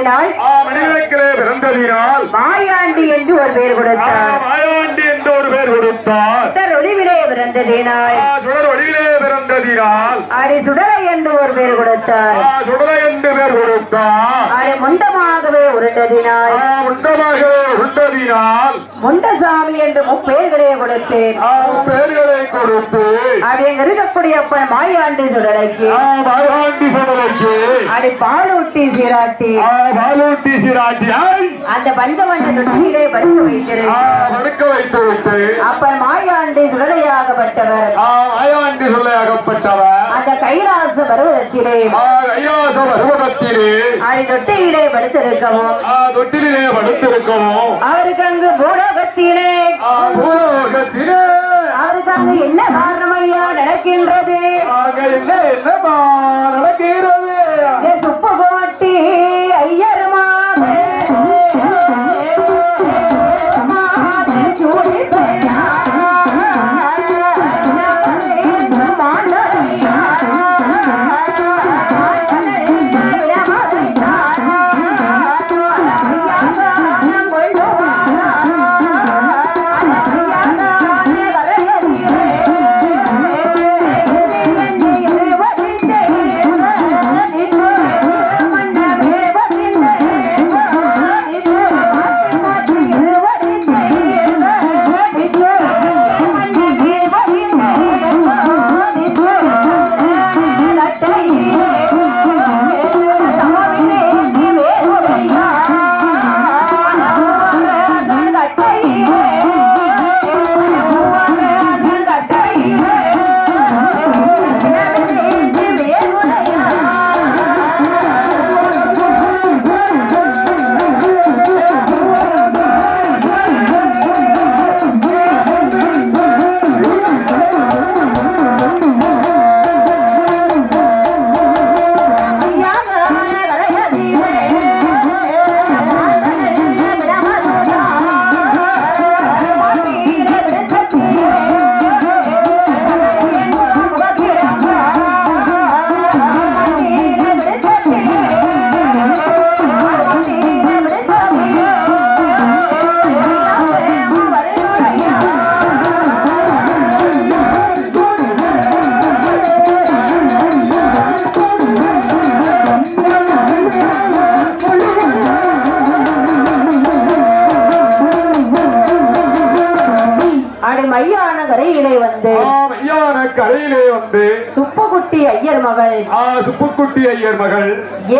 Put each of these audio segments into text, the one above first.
பிறந்ததினால் பிறந்ததினால் மாயாண்டி என்று ஒரு பெயர் ஆ, கொடுத்தார் மாயாண்டி என்று ஒரு பேர் கொடுத்தார். சுடர் ஒளிவிலே பிறந்ததினால். ஆ, சுடர் வழியிலே பிறந்ததினால். அடி சுடரை என்று ஒரு பெயர் கொடுத்தார். ஆ, சுடலை என்று பேர் கொடுத்தார். அடி முண்டமாகவே உருண்டதினால். ஆ, உண்டதினால் முண்டசாமி என்று முப்பெயர்களே கொடுத்தேன். ஆ, பெயர்களை கொடுத்து அடி எங்க இருக்கக்கூடிய அப்பன் மாயாண்டி சுடலைக்கு. மாயாண்டி சுடலைக்கு. அடி பாலூட்டி சீராட்டி. ஆ, பாலூட்டி சிராட்டியாய் அந்த பஞ்சவண்ண தொட்டியிலே படுக்க வைத்திருந்தார் படுக்க வைத்து விட்டு. அப்பன் மாயாண்டி சுடலையாகப்பட்டவர். ஆ, மாயாண்டி சொல்ல கைலாச பருவத்திலே ஆ, கைலாச பருவதத்திலே. அடி தொட்டியிலே படுத்திருக்கவும். தொட்டிலே படுத்திருக்கவும். அவருக்கு அங்கு பூலோகத்திலே. பூலோகத்திலே. அவருக்கு அங்கு என்ன காரணம் ஐயா நடக்கின்றது? ஆக என்ன நடக்கிறது அடி மையான கரையிலே வந்து. மெய்யான கரையிலே வந்து. சுப்புக்குட்டி ஐயர் மகள். ஆ சுப்புக்குட்டி ஐயர் மகள்.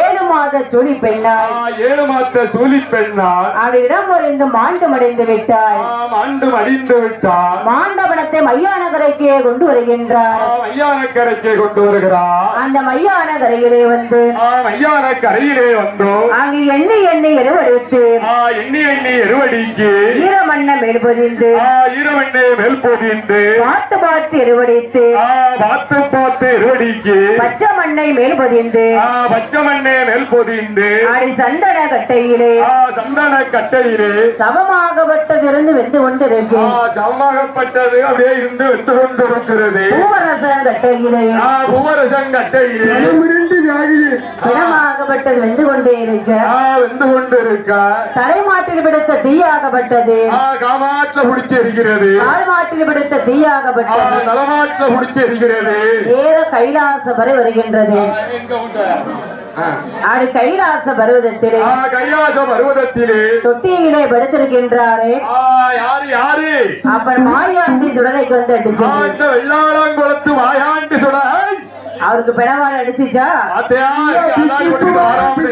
ஏழு மாத ஆ, பெண்ணாய். ஏழு மாத்த சூழி பெண்ணார். அவரிடம் ஒருந்து மாண்டு மடைந்து விட்டாய் ஆம், ஆண்டு மடிந்து விட்டார். மாண்டபனத்தை மையான கரைக்கே கொண்டு வருகின்றார். மையான கரைக்கு கொண்டு வருகிறார். அந்த மையான கரையிலே வந்து மையான கரையிலே வந்தோம் அங்கு எண்ணி எண்ணி எருவெடுத்து ஆ, எண்ணி எண்ணி எருவடிக்கு ஈரமண்ண மேல் போதிந்து பாட்டு. பாட்டு எருவடித்து ஆ, பார்த்து பார்த்து எருவடிக்கு பச்சை மண்ணை மேல்பொதிந்து ஆ, பச்சை மண்ணே மேல் பொதிந்து. அடி சந்தன கட்டையிலே. ஆ, சந்தன கட்டையிலே. சமமாகப்பட்டதிருந்து வெந்து ஆ, கொண்டிருக்கு சமமாகப்பட்டது அப்படியே இருந்து வெந்து கொண்டிருக்கிறது. பூவரசன் கட்டையிலே ஆ, பூவரசன் கட்டையிலே பிணமாகப்பட்டது வெந்து கொண்டே இருக்க. ஆ, வெந்து கொண்டிருக்க தலைமாட்டில் பிடித்த தீயாகப்பட்டது. தாழ்மாட்டில் பிடித்த ஆ, தீயாகப்பட்டது. நலமாட்ல பிடிச்சு இருக்கிறது நேர கைலாச வரை வருகின்றது. ஆ. அது கைலாச பருவதத்திலே கைலாச பருவதத்திலே. தொட்டியிலே படுத்திருக்கின்றாரே. யாரு யாரு? அப்ப மாயாண்டி சுடலைக்கு வந்து அடிச்சு வெள்ளாளங்குளத்து வாயாண்டு சொல்ல அவருக்கு பிணவாடு அடிச்சுச்சா? அடிக்கு.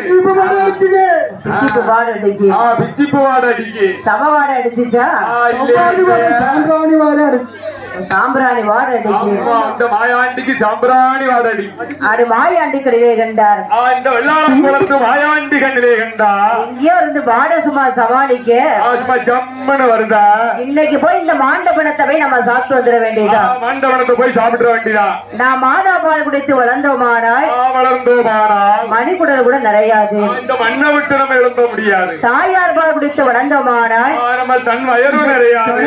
பிச்சிப்பு வாடை அடிக்கு. சமவாடு அடிச்சுச்சா? இல்லையே. சாம்பிராணி வாடு அடிக்கு ஆமா, அந்த மாயாண்டிக்கு சாம்பிராணி வாடை அடிக்கு அது மாயாண்டி கடையே கண்டார். இந்த வெள்ளாளங்குளத்து வாயாண்டி கண்ணிலே கண்டா. எங்கேயோ இருந்து பாட சும்மா சமாளிக்க. சும்மா வருதா? இன்னைக்கு போய் இந்த மாண்டபனத்தை போய் நம்ம சாப்பிட்டு வந்துட வேண்டியதா? மண்டபனத்தை போய் சாப்பிட வேண்டியதா? நான் மாதா பால் குடித்து வளர்ந்தோமானால் ஆ, வளர்ந்தோமானால் மணிக்குடல் கூட நிறையாது. இந்த மண்ணை விட்டு நம்ம எழுந்த முடியாது. தாயார் பால் குடித்து வளர்ந்தோமானால் ஆ, நம்ம தன் வயரும் நிறையாது.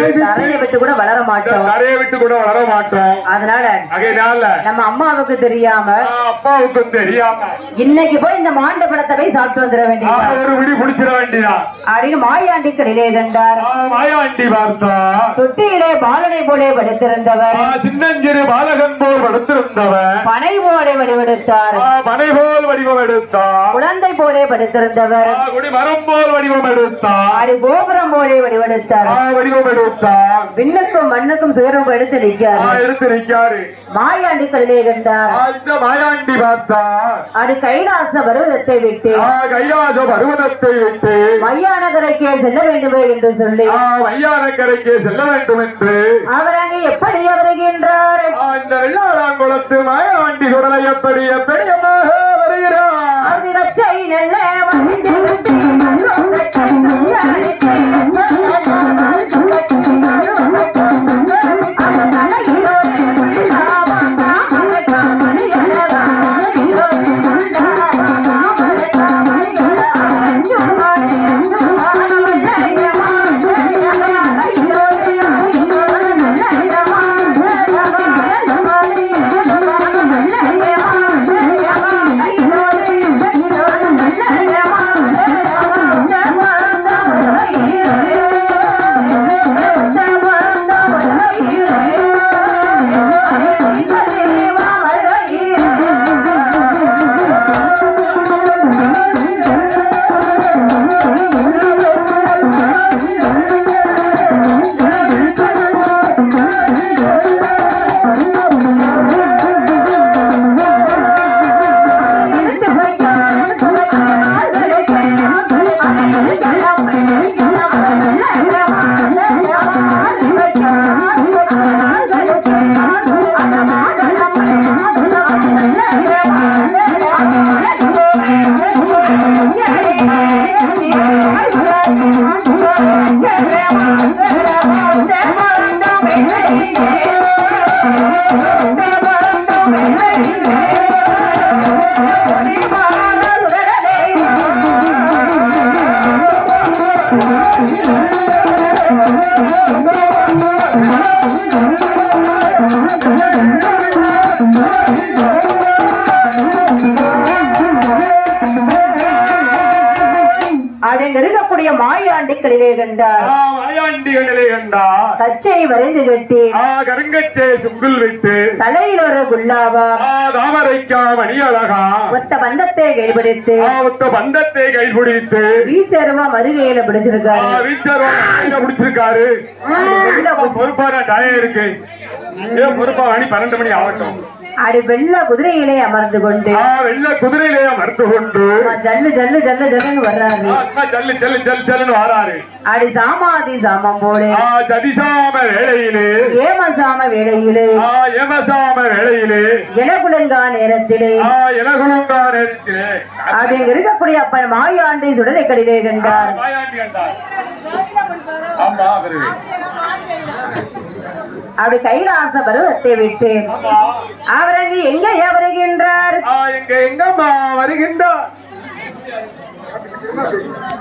விட்டு கூட வளர மாட்டோம். விட்டு கூட வளர மாட்டோம். அதனால அதனால நம்ம அம்மாவுக்கு தெரியாம அப்பாவுக்கும் தெரியாம இன்னைக்கு போய் இந்த மாண்ட படத்தை போய் சாப்பிட்டு வந்துட ஆஹ், வேண்டியது ஒரு விடி பிடிச்சிட வேண்டியதா? அப்படின்னு மாயாண்டி கடிலே கண்டார். மாயாண்டி பார்த்தா தொட்டியிலே பாலனை போலே படுத்திருந்தவர். சின்னஞ்சிறு பாலகன் போல் படுத்திருந்தவன் பனை போலே வடிவெடுத்தார். மனை போல் வடிவம் எடுத்தான் குழந்தை போலே படுத்திருந்தவர். மரம் போல் வடிவம் எடுத்தான் ஆடி கோபுரம் போலே வடிவெடுத்தார். வடிவம் எடுத்தான் விண்ணுக்கும் மண்ணுக்கும் சுயரம் எடுத்து நிற்காரு எடுத்து நிற்காரு மாயாண்டி கண்டார் ஆஹ், இந்த மாயாண்டி பார்த்தா. அது கைலாச பருவதத்தை விட்டு கைலாச பருவதத்தை விட்டு. மையானகரைக்கே செல்ல வேண்டுமே என்று சொல்லி ஆஹ், வையாரக்கரைக்கு செல்ல வேண்டும் என்று. அவர் அங்கே எப்படி வருகின்றார்? இந்த வெள்ளாளாங்குளத்து மாயாண்டி குரலை எப்படி எப்படி அம்மாக வருகிறார்? நல்ல மாயாண்டி கடிலே கண்டார். ஆஹ், மாயாண்டிகளிலே கண்டா கச்சை வரைந்து கட்டி கருங்கச்சே சுங்குல் விட்டு. தலையில் ஒரு குல்லாவா தாமரைக்கா மணியழகா. ஒத்த பந்தத்தை கைபிடித்து. ஒத்த பந்தத்தை கைபிடித்து. வீச்சருவா மருகையில பிடிச்சிருக்காரு. ஆஹ், வீச்சர் கையில பிடிச்சிருக்காரு. பொறுப்பான டயம் இருக்கு பொறுப்பா மணி பன்னெண்டு மணி ஆகட்டும். அடி வெள்ள குதிரையிலே அமர்ந்து கொண்டு. வெள்ள குதிரையிலே மறுத்து கொண்டு. ஜல்லு ஜல்லு ஜல்லு ஜல்லுன்னு வர்றாரு. ஜல்லு ஜல்லு ஜல்லு ஜல்லுன்னு வாராரு. அடி சாமாதி சாமம் போலே. ஜதிசாம வேளையிலே. ஏமசாம வேளையிலே. ஆஹ், யமசாம வேளையிலே. எனக்குலங்கா நேரத்திலே. ஆஹ், எனகுலுங்கா நேரத்திலே. அப்படி அங்க இருக்கக்கூடிய அப்பன் மாயாண்டி சுடலை கடிலே கண்டார். மாயாண்டி கண்டார். ஆமா வருவேன் அப்படி கைலாச பருவத்தை விட்டு அவரங்கு அவர் எங்க வருகின்றார் எங்க எங்கம்மா வருகின்றார்?